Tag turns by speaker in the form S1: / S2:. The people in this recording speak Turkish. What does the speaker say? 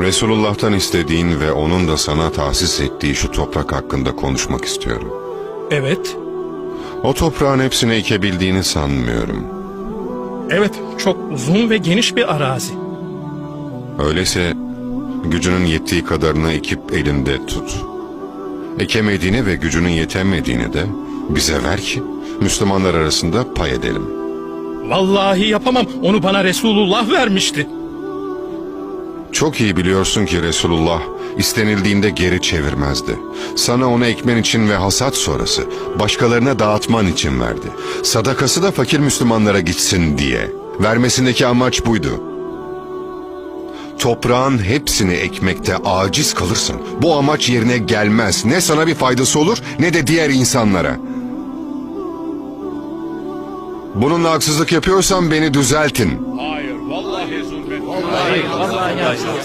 S1: Resulullah'tan istediğin ve onun da sana tahsis ettiği şu toprak hakkında konuşmak istiyorum.
S2: Evet,
S1: O toprağın hepsini ekebildiğini sanmıyorum.
S2: evet çok uzun ve geniş bir arazi.
S1: Öyleyse gücünün yettiği kadarını ekip elinde tut. Ekemediğini ve gücünün yetemediğini de bize ver ki Müslümanlar arasında pay edelim.
S2: Vallahi yapamam. Onu bana Resulullah vermişti.
S1: Çok iyi biliyorsun ki Resulullah istenildiğinde geri çevirmezdi. Sana onu ekmen için ve hasat sonrası başkalarına dağıtman için verdi. Sadakası da fakir Müslümanlara gitsin diye. Vermesindeki amaç buydu. Toprağın hepsini ekmekte aciz kalırsan bu amaç yerine gelmez. Ne sana bir faydası olur ne de diğer insanlara. Bununla haksızlık yapıyorsan beni düzeltin.
S3: Hayır, vallahi zulmettim.